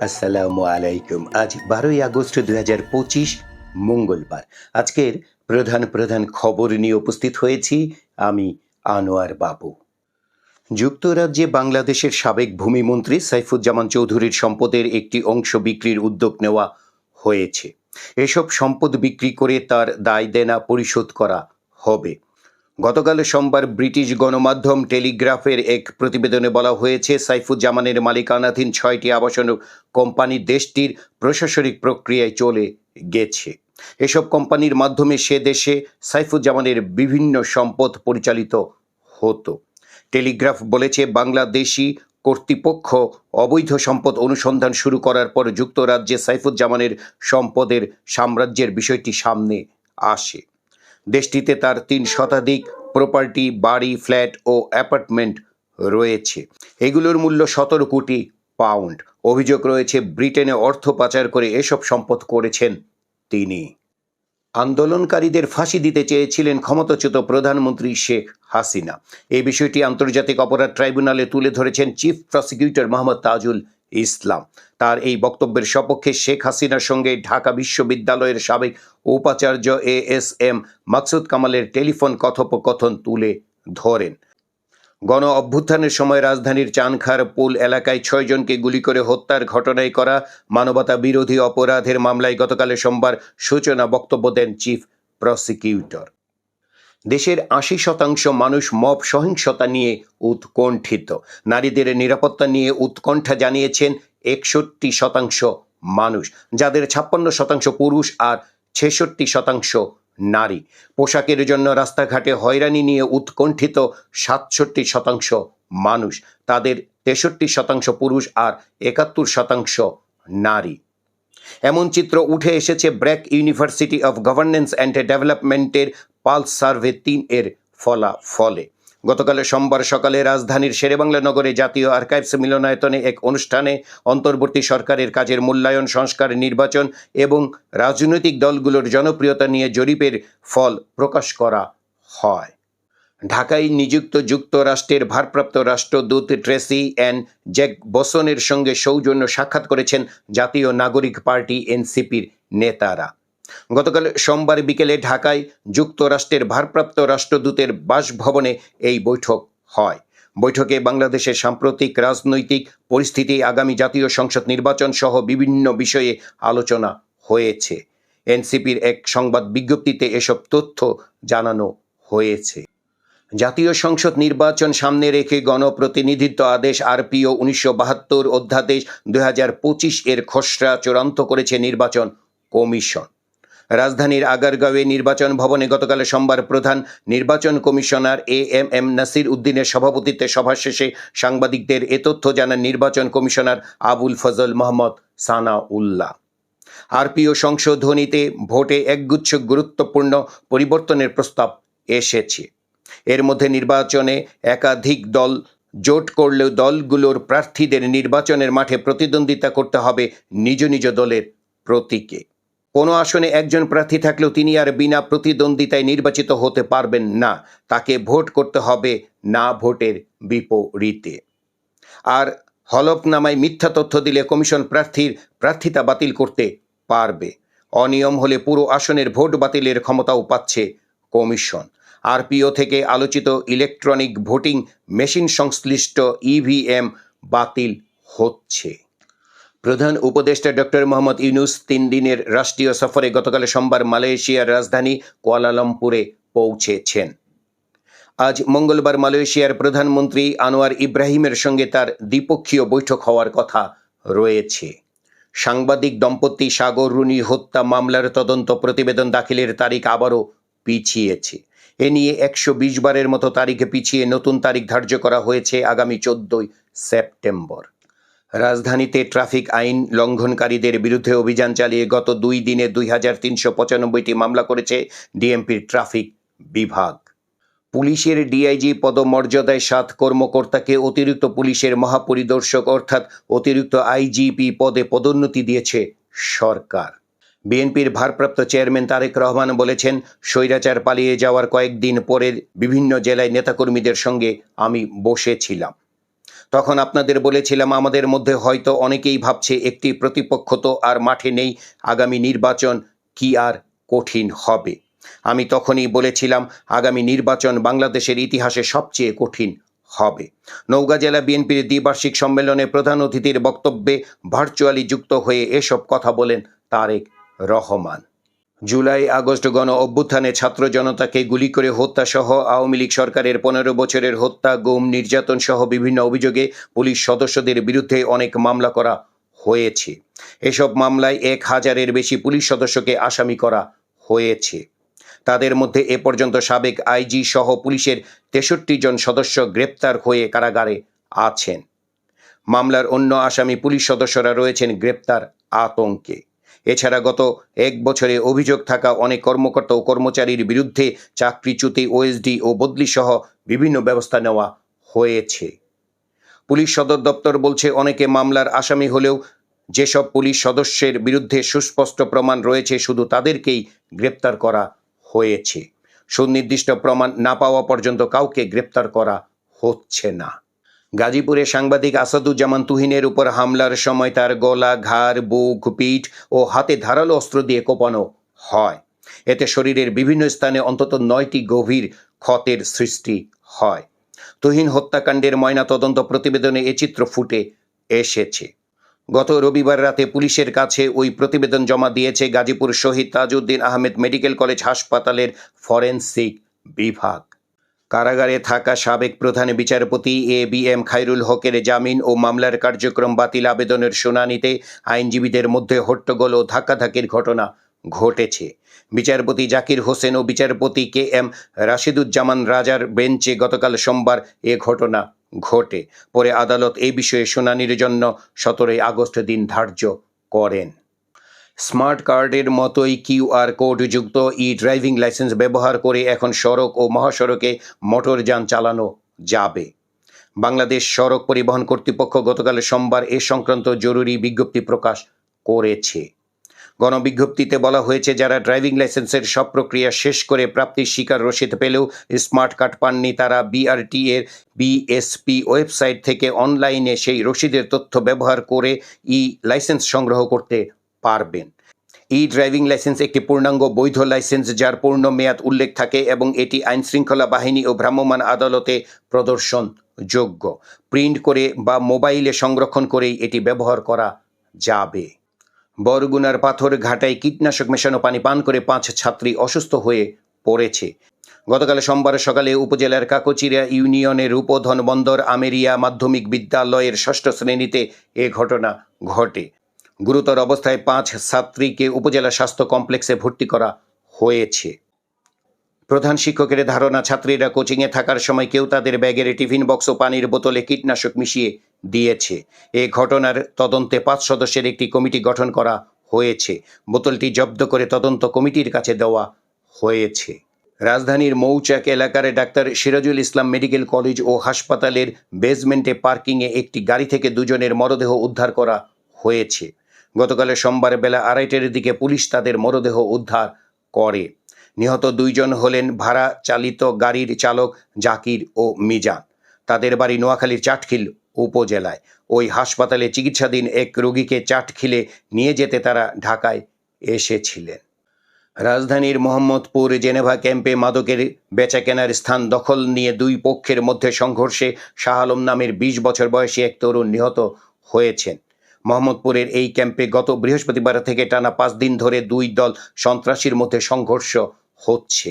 আসসালামু আলাইকুম। আজ বারোই আগস্ট দুই হাজার পঁচিশ, মঙ্গলবার। আজকের প্রধান প্রধান খবর নিয়ে উপস্থিত হয়েছি আমি, আনোয়ার বাবু। যুক্তরাজ্যে বাংলাদেশের সাবেক ভূমিমন্ত্রী সাইফুজ্জামান চৌধুরীর সম্পদের একটি অংশ বিক্রির উদ্যোগ নেওয়া হয়েছে। এসব সম্পদ বিক্রি করে তার দায় দেনা পরিশোধ করা হবে। গতকাল সোমবার ব্রিটিশ গণমাধ্যম টেলিগ্রাফের এক প্রতিবেদনে বলা হয়েছে, সাইফুজ্জামানের মালিকানাধীন ছয়টি আবাসন কোম্পানি দেশটির প্রশাসনিক প্রক্রিয়ায় চলে গেছে। এসব কোম্পানির মাধ্যমে সে দেশে সাইফুজ্জামানের বিভিন্ন সম্পদ পরিচালিত হতো। টেলিগ্রাফ বলেছে, বাংলাদেশি কর্তৃপক্ষ অবৈধ সম্পদ অনুসন্ধান শুরু করার পর যুক্তরাজ্যে সাইফুজ্জামানের সম্পদের সাম্রাজ্যের বিষয়টি সামনে আসে। দেশটিতে তার তিন শতাধিক প্রপার্টি, বাড়ি, ফ্ল্যাট ও অ্যাপার্টমেন্ট রয়েছে। এগুলোর মূল্য সতেরো কোটি পাউন্ড। অভিযোগ রয়েছে, ব্রিটেনে অর্থ পাচার করে এসব সম্পদ করেছেন তিনি। আন্দোলনকারীদের ফাঁসি দিতে চেয়েছিলেন ক্ষমতাচ্যুত প্রধানমন্ত্রী শেখ হাসিনা। এই বিষয়টি আন্তর্জাতিক অপরাধ ট্রাইব্যুনালে তুলে ধরেছেন চিফ প্রসিকিউটর মোহাম্মদ তাজুল ইসলাম। তার এই বক্তব্যের সপক্ষে শেখ হাসিনার সঙ্গে ঢাকা বিশ্ববিদ্যালয়ের সাবেক উপাচার্য এ এস এম মাকসুদ কামালের টেলিফোন কথোপকথন তুলে ধরেন। গণ অভ্যুত্থানের সময় রাজধানীর চানখার পুল এলাকায় ছয়জনকে গুলি করে হত্যার ঘটনায় করা মানবতা বিরোধী অপরাধের মামলায় গতকাল সোমবার সূচনা বক্তব্য দেন চিফ প্রসিকিউটর। দেশের আশি শতাংশ মানুষ মব সহিংসতা নিয়ে উৎকণ্ঠিত। নারীদের নিরাপত্তা নিয়ে উৎকণ্ঠা জানিয়েছেন একষট্টি শতাংশ মানুষ, যাদের ছাপ্পান্ন শতাংশ পুরুষ আর ছেষট্টি শতাংশ নারী। পোশাকের জন্য রাস্তাঘাটে হয়রানি নিয়ে উৎকণ্ঠিত সাতষট্টি শতাংশ মানুষ, তাদের তেষট্টি শতাংশ পুরুষ আর একাত্তর শতাংশ নারী। এমন চিত্র উঠে এসেছে BRAC university of governance and ডেভেলপমেন্টের পালস সার্ভে তিন এর ফলাফলে। গতকাল সোমবার সকালে রাজধানীর শেরেবাংলা নগরে জাতীয় আর্কাইভস মিলনায়তনে এক অনুষ্ঠানে অন্তর্বর্তী সরকারের কাজের মূল্যায়ন, সংস্কার, নির্বাচন এবং রাজনৈতিক দলগুলোর জনপ্রিয়তা নিয়ে জরিপের ফল প্রকাশ করা হয়। ঢাকায় নিযুক্ত যুক্তরাষ্ট্রের ভারপ্রাপ্ত রাষ্ট্রদূত ট্রেসি অ্যান্ড জ্যাক বসনের সঙ্গে সৌজন্য সাক্ষাৎ করেছেন জাতীয় নাগরিক পার্টি এনসিপির নেতারা। গতকাল সোমবার বিকেলে ঢাকায় যুক্তরাষ্ট্রের ভারপ্রাপ্ত রাষ্ট্রদূতের বাসভবনে এই বৈঠক হয়। বৈঠকে বাংলাদেশের সাম্প্রতিক রাজনৈতিক পরিস্থিতি, আগামী জাতীয় সংসদ নির্বাচন সহ বিভিন্ন বিষয়ে আলোচনা হয়েছে। এনসিপির এক সংবাদ বিজ্ঞপ্তিতে এসব তথ্য জানানো হয়েছে। জাতীয় সংসদ নির্বাচন সামনে রেখে গণপ্রতিনিধিত্ব আদেশ আরপিও উনিশশো বাহাত্তর অধ্যাদেশ দুই হাজার পঁচিশ এর খসড়া চূড়ান্ত করেছে নির্বাচন কমিশন। রাজধানীর আগারগাঁওয়ে নির্বাচন ভবনে গতকাল সোমবার প্রধান নির্বাচন commissioner A M M Nasir উদ্দিনের সভাপতিত্বে সভা শেষে সাংবাদিকদের এ তথ্য জানান নির্বাচন কমিশনার আবুল ফজল মোহাম্মদ সানা উল্লাহ আরপিও সংশোধনীতে ভোটে একগুচ্ছ গুরুত্বপূর্ণ পরিবর্তনের প্রস্তাব এসেছে। এর মধ্যে নির্বাচনে একাধিক দল জোট করলেও দলগুলোর প্রার্থীদের নির্বাচনের মাঠে প্রতিদ্বন্দ্বিতা করতে হবে নিজ নিজ দলের প্রতীকে। কোনো আসনে একজন প্রার্থী থাকলেও তিনি আর বিনা প্রতিদ্বন্দ্বিতায় নির্বাচিত হতে পারবেন না। তাকে ভোট করতে হবে না ভোটের বিপরীতে। আর হলফনামায় মিথ্যা তথ্য দিলে কমিশন প্রার্থীর প্রার্থিতা বাতিল করতে পারবে। অনিয়ম হলে পুরো আসনের ভোট বাতিলের ক্ষমতাও পাচ্ছে কমিশন। আরপিও থেকে আলোচিত ইলেকট্রনিক ভোটিং মেশিন সংশ্লিষ্ট ইভিএম বাতিল হচ্ছে। প্রধান উপদেষ্টা ডক্টর মোহাম্মদ ইউনুস তিন দিনের রাষ্ট্রীয় সফরে গতকাল সোমবার মালয়েশিয়ার রাজধানী কুয়ালালামপুরে পৌঁছেছেন। আজ মঙ্গলবার মালয়েশিয়ার প্রধানমন্ত্রী আনোয়ার ইব্রাহিমের সঙ্গে তার দ্বিপক্ষীয় বৈঠক হওয়ার কথা রয়েছে। সাংবাদিক দম্পতি সাগর রুনি হত্যা মামলার তদন্ত প্রতিবেদন দাখিলের তারিখ আবারও পিছিয়েছে। এ নিয়ে একশো বিশ বারের মতো তারিখে পিছিয়ে নতুন তারিখ ধার্য করা হয়েছে আগামী চোদ্দই সেপ্টেম্বর। রাজধানীতে ট্রাফিক আইন লঙ্ঘনকারীদের বিরুদ্ধে অভিযান চালিয়ে গত দুই দিনে দুই হাজার তিনশো পঁচানব্বইটি মামলা করেছে ডিএমপির ট্রাফিক বিভাগ। পুলিশের ডিআইজি পদমর্যাদায় সাত কর্মকর্তাকে অতিরিক্ত পুলিশের মহাপরিদর্শক অর্থাৎ অতিরিক্ত আইজিপি পদে পদোন্নতি দিয়েছে সরকার। বিএনপির ভারপ্রাপ্ত চেয়ারম্যান তারেক রহমান বলেছেন, স্বৈরাচার পালিয়ে যাওয়ার কয়েকদিন পরে বিভিন্ন জেলায় নেতাকর্মীদের সঙ্গে আমি বসেছিলাম। তখন আপনাদের বলেছিলাম, আমাদের মধ্যে হয়তো অনেকেই ভাবছে একটি প্রতিপক্ষ তো আর মাঠে নেই, আগামী নির্বাচন কি আর কঠিন হবে? আমি তখনই বলেছিলাম, আগামী নির্বাচন বাংলাদেশের ইতিহাসে সবচেয়ে কঠিন হবে। নওগাঁ জেলা বিএনপির দ্বিবার্ষিক সম্মেলনে প্রধান অতিথির বক্তব্যে ভার্চুয়ালি যুক্ত হয়ে এসব কথা বলেন তারেক রহমান। জুলাই, আগস্ট গণ অভ্যুত্থানে ছাত্র জনতাকে গুলি করে হত্যা সহ আওয়ামী লীগ সরকারের পনেরো বছরের হত্যা, গুম, নির্যাতন সহ বিভিন্ন অভিযোগে পুলিশ সদস্যদের বিরুদ্ধে অনেক মামলা করা হয়েছে। এসব মামলায় এক হাজারের বেশি পুলিশ সদস্যকে আসামি করা হয়েছে। তাদের মধ্যে এ পর্যন্ত সাবেক আইজি সহ পুলিশের তেষট্টি জন সদস্য গ্রেপ্তার হয়ে কারাগারে আছেন। মামলার অন্য আসামি পুলিশ সদস্যরা রয়েছেন গ্রেপ্তার আতঙ্কে। এছাড়া গত এক বছরে অভিযোগ থাকা অনেক কর্মকর্তা ও কর্মচারীর বিরুদ্ধে চাকরিচ্যুতি ওএসডি ও বদলি সহ বিভিন্ন ব্যবস্থা নেওয়া হয়েছে। পুলিশ সদর দপ্তর বলছে, অনেকে মামলার আসামি হলেও যেসব পুলিশ সদস্যের বিরুদ্ধে সুস্পষ্ট প্রমাণ রয়েছে, শুধু তাদেরকেই গ্রেপ্তার করা হয়েছে। সুনির্দিষ্ট প্রমাণ না পাওয়া পর্যন্ত কাউকে গ্রেপ্তার করা হচ্ছে না। গাজীপুরে সাংবাদিক আসাদুজ্জামান তুহিনের উপর হামলার সময় তার গলা, ঘাড়, বুক, পিঠ ও হাতে ধারালো অস্ত্র দিয়ে কোপানো হয়। এতে শরীরের বিভিন্ন স্থানে অন্তত নয়টি গভীর ক্ষতের সৃষ্টি হয়। তুহিন হত্যাকাণ্ডের ময়নাতদন্ত প্রতিবেদনে এ চিত্র ফুটে এসেছে। গত রবিবার রাতে পুলিশের কাছে ওই প্রতিবেদন জমা দিয়েছে গাজীপুর শহীদ তাজউদ্দিন আহমেদ মেডিকেল কলেজ হাসপাতালের ফরেনসিক বিভাগ। কারাগারে থাকা সাবেক প্রধান বিচারপতি এ বি এম খাইরুল হকের জামিন ও মামলার কার্যক্রম বাতিল আবেদনের শুনানিতে আইনজীবীদের মধ্যে হট্টগোল ও ধাক্কাধাক্কির ঘটনা ঘটেছে। বিচারপতি জাকির হোসেন ও বিচারপতি কে এম রাশিদুজ্জামান রাজার বেঞ্চে গতকাল সোমবার এ ঘটনা ঘটে। পরে আদালত এ বিষয়ে শুনানির জন্য সতেরোই আগস্ট দিন ধার্য করেন। স্মার্ট কার্ডের মতোই কিউআর কোড যুক্ত ই ড্রাইভিং লাইসেন্স ব্যবহার করে এখন সড়ক ও মহাসড়কে মোটরযান চালানো যাবে। বাংলাদেশ সড়ক পরিবহন কর্তৃপক্ষ গতকাল সোমবার এ সংক্রান্ত জরুরি বিজ্ঞপ্তি প্রকাশ করেছে। গণবিজ্ঞপ্তিতে বলা হয়েছে, যারা ড্রাইভিং লাইসেন্সের সব প্রক্রিয়া শেষ করে প্রাপ্তির শিকার রসিদ পেলেও স্মার্ট কার্ড পাননি, তারা বিআরটি এর বিএসপি ওয়েবসাইট থেকে অনলাইনে সেই রসিদের তথ্য ব্যবহার করে ই লাইসেন্স সংগ্রহ করতে পারবেন। ই ড্রাইভিং লাইসেন্স একটি পূর্ণাঙ্গ বৈধ লাইসেন্স যার পূর্ণ মেয়াদ উল্লেখ থাকে এবং এটি আইন শৃঙ্খলা বাহিনী ও ভ্রাম্যমাণ আদালতে প্রদর্শন যোগ্য প্রিন্ট করে বা মোবাইলে সংরক্ষণ করেই এটি ব্যবহার করা যাবে। বরগুনার পাথর ঘাটায় কীটনাশক মেশানো পানি পান করে পাঁচ ছাত্রী অসুস্থ হয়ে পড়েছে। গতকাল সোমবার সকালে উপজেলার কাকচিরা ইউনিয়নের রূপধন বন্দর আমেরিয়া মাধ্যমিক বিদ্যালয়ের ষষ্ঠ শ্রেণীতে এ ঘটনা ঘটে। গুরুতর অবস্থায় পাঁচ ছাত্রীকে উপজেলা স্বাস্থ্য কমপ্লেক্সে ভর্তি করা হয়েছে। প্রধান শিক্ষকের ধারণা, ছাত্রীরা কোচিংয়ে থাকার সময় কেউ তাদের ব্যাগের টিফিন বক্স ও পানির বোতলে কীটনাশক মিশিয়ে দিয়েছে। এ ঘটনার তদন্তে পাঁচ সদস্যের একটি কমিটি গঠন করা হয়েছে। বোতলটি জব্দ করে তদন্ত কমিটির কাছে দেওয়া হয়েছে। রাজধানীর মৌচাক এলাকার doctor Sirajul Islam medical college ও হাসপাতালের বেসমেন্টে পার্কিংয়ে একটি গাড়ি থেকে দুজনের মরদেহ উদ্ধার করা হয়েছে। গতকাল সোমবার বেলা আড়াইটের দিকে পুলিশ তাদের মরদেহ উদ্ধার করে। নিহত দুইজন হলেন ভাড়া চালিত গাড়ির চালক জাকির ও মিজান। তাদের বাড়ি নোয়াখালীর চাটখিল উপজেলায়। ওই হাসপাতালে চিকিৎসাধীন এক রোগীকে চাটখিলে নিয়ে যেতে তারা ঢাকায় এসেছিলেন। রাজধানীর মোহাম্মদপুর জেনেভা ক্যাম্পে মাদকের বেচাকেনার স্থান দখল নিয়ে দুই পক্ষের মধ্যে সংঘর্ষে শাহ আলম নামের বিশ বছর বয়সী এক তরুণ নিহত হয়েছেন। মোহাম্মদপুরের এই ক্যাম্পে গত বৃহস্পতিবার থেকে টানা পাঁচ দিন ধরে দুই দল সন্ত্রাসীর মধ্যে সংঘর্ষ হচ্ছে।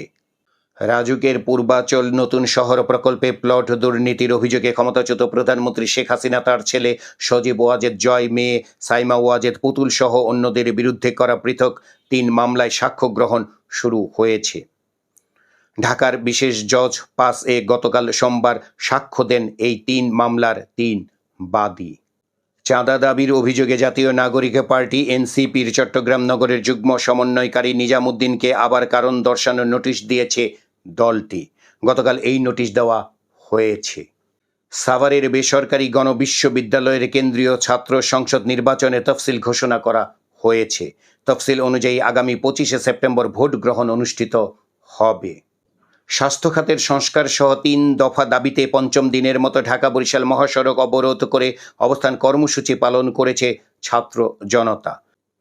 রাজুকের পূর্বাচল নতুন শহর প্রকল্পে প্লট দুর্নীতির অভিযোগে ক্ষমতাচ্যুত প্রধানমন্ত্রী শেখ হাসিনা, তার ছেলে সজীব ওয়াজেদ, জয় মেয়ে সাইমা ওয়াজেদ, পুতুল সহ অন্যদের বিরুদ্ধে করা পৃথক তিন মামলায় সাক্ষ্য গ্রহণ শুরু হয়েছে। ঢাকার বিশেষ জজ পাস এ গতকাল সোমবার সাক্ষ্য দেন এই তিন মামলার তিন বাদী। চাঁদা দাবির অভিযোগে জাতীয় নাগরিক পার্টি এনসিপির চট্টগ্রাম নগরের যুগ্ম সমন্বয়কারী নিজামুদ্দিনকে আবার কারণ দর্শানোর নোটিশ দিয়েছে দলটি। গতকাল এই নোটিশ দেওয়া হয়েছে। সাভারের বেসরকারি গণবিশ্ববিদ্যালয়ের কেন্দ্রীয় ছাত্র সংসদ নির্বাচনে তফসিল ঘোষণা করা হয়েছে। তফসিল অনুযায়ী আগামী পঁচিশে সেপ্টেম্বর ভোট গ্রহণ অনুষ্ঠিত হবে। স্বাস্থ্য খাতের সংস্কার সহ তিন দফা দাবিতে পঞ্চম দিনের মতো ঢাকা বরিশাল মহাসড়ক অবরোধ করে অবস্থান কর্মসূচি পালন করেছে ছাত্র জনতা।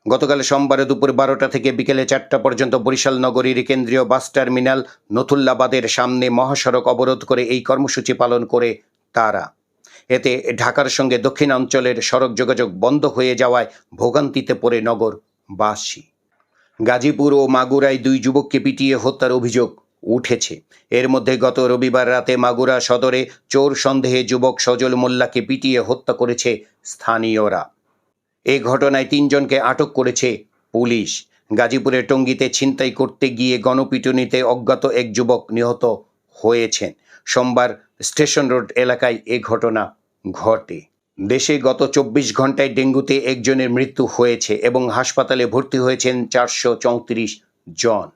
গতকাল সোমবার দুপুর বারোটা থেকে বিকেলে চারটা পর্যন্ত বরিশাল নগরীর কেন্দ্রীয় বাস টার্মিনাল নথুল্লাবাদের সামনে মহাসড়ক অবরোধ করে এই কর্মসূচি পালন করে তারা। এতে ঢাকার সঙ্গে দক্ষিণাঞ্চলের সড়ক যোগাযোগ বন্ধ হয়ে যাওয়ায় ভোগান্তিতে পড়ে নগরবাসী। গাজীপুর ও মাগুরায় দুই যুবককে পিটিয়ে হত্যার অভিযোগ উঠেছে। এর মধ্যে গত রবিবার রাতে মাগুরা সদরে চোর সন্দেহে যুবক সজল মোল্লাকে পিটিয়ে হত্যা করেছে স্থানীয়রা। এ ঘটনায় তিনজনকে আটক করেছে পুলিশ। গাজীপুরের টঙ্গিতে ছিনতাই করতে গিয়ে গণপিটুনিতে অজ্ঞাত এক যুবক নিহত হয়েছেন। সোমবার স্টেশন রোড এলাকায় এ ঘটনা ঘটে। দেশে গত চব্বিশ ঘন্টায় ডেঙ্গুতে একজনের মৃত্যু হয়েছে এবং হাসপাতালে ভর্তি হয়েছেন চারশো চৌত্রিশ জন।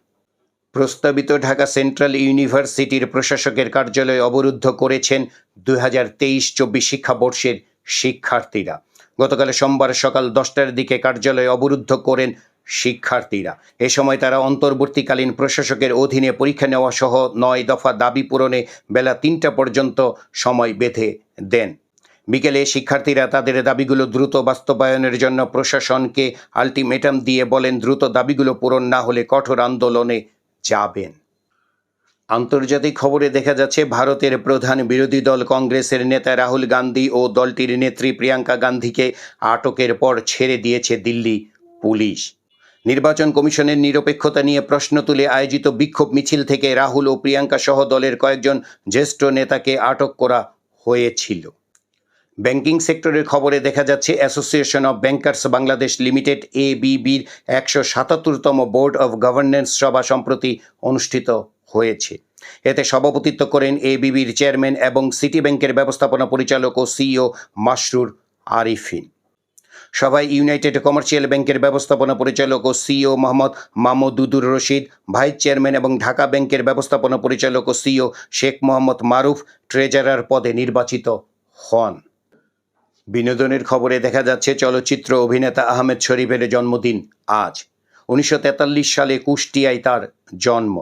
প্রস্তাবিত ঢাকা সেন্ট্রাল ইউনিভার্সিটির প্রশাসকের কার্যালয় অবরুদ্ধ করেছেন দুই হাজার তেইশ চব্বিশ শিক্ষাবর্ষের শিক্ষার্থীরা। গতকাল সোমবার সকাল দশটার দিকে কার্যালয় অবরুদ্ধ করেন শিক্ষার্থীরা। এ সময় তারা অন্তর্বর্তীকালীন প্রশাসকের অধীনে পরীক্ষা নেওয়া সহ নয় দফা দাবি পূরণে বেলা তিনটা পর্যন্ত সময় বেঁধে দেন। বিকেলে শিক্ষার্থীরা তাদের দাবিগুলো দ্রুত বাস্তবায়নের জন্য প্রশাসনকে আলটিমেটাম দিয়ে বলেন, দ্রুত দাবিগুলো পূরণ না হলে কঠোর আন্দোলনে যাবেন। আন্তর্জাতিক খবরে দেখা যাচ্ছে, ভারতের প্রধান বিরোধী দল কংগ্রেসের নেতা রাহুল গান্ধী ও দলটির নেত্রী প্রিয়াঙ্কা গান্ধীকে আটকের পর ছেড়ে দিয়েছে দিল্লি পুলিশ। নির্বাচন কমিশনের নিরপেক্ষতা নিয়ে প্রশ্ন তুলে আয়োজিত বিক্ষোভ মিছিল থেকে রাহুল ও প্রিয়াঙ্কা সহ দলের কয়েকজন জ্যেষ্ঠ নেতাকে আটক করা হয়েছিল। ব্যাংকিং সেক্টরের খবরে দেখা যাচ্ছে association of bankers Bangladesh limited A বিবির একশো সাতাত্তরতম বোর্ড অব গভর্নেন্স সভা সম্প্রতি অনুষ্ঠিত হয়েছে। এতে সভাপতিত্ব করেন এ বিবির চেয়ারম্যান এবং সিটি ব্যাংকের ব্যবস্থাপনা পরিচালক ও সিইও মাসরুর আরিফিন। সভায় ইউনাইটেড কমার্শিয়াল ব্যাংকের ব্যবস্থাপনা পরিচালক ও CEO Mohammad Mamududur Rashid vice chairman এবং ঢাকা ব্যাংকের ব্যবস্থাপনা পরিচালক ও সিইও শেখ মোহাম্মদ মারুফ ট্রেজারার পদে নির্বাচিত হন। বিনোদনের খবরে দেখা যাচ্ছে চলচ্চিত্র অভিনেতা আহমেদ শরীফের জন্মদিন আজ। উনিশশো তেতাল্লিশ সালে কুষ্টিয়ায় তার জন্ম।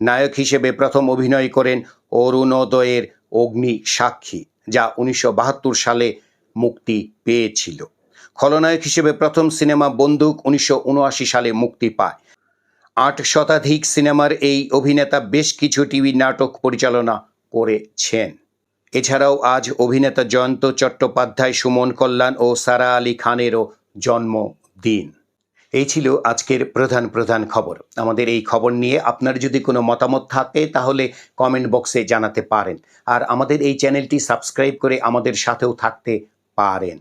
নায়ক হিসেবে প্রথম অভিনয় করেন অরুণোদয়ের অগ্নি সাক্ষী, যা উনিশশো বাহাত্তর সালে মুক্তি পেয়েছিল। খলনায়ক হিসেবে প্রথম সিনেমা বন্দুক উনিশশো উনআশি সালে মুক্তি পায়। আট শতাধিক সিনেমার এই অভিনেতা বেশ কিছু টিভি নাটক পরিচালনা করেছেন। এছাড়াও আজ অভিনেতা জয়ন্ত চট্টোপাধ্যায়, সুমন কল্যাণ ও সারা আলী খানেরও জন্মদিন। এই ছিল আজকের প্রধান প্রধান খবর। আমাদের এই খবর নিয়ে আপনার যদি কোনো মতামত থাকে, তাহলে কমেন্ট বক্সে জানাতে পারেন। আর আমাদের এই চ্যানেলটি সাবস্ক্রাইব করে আমাদের সাথেও থাকতে পারেন।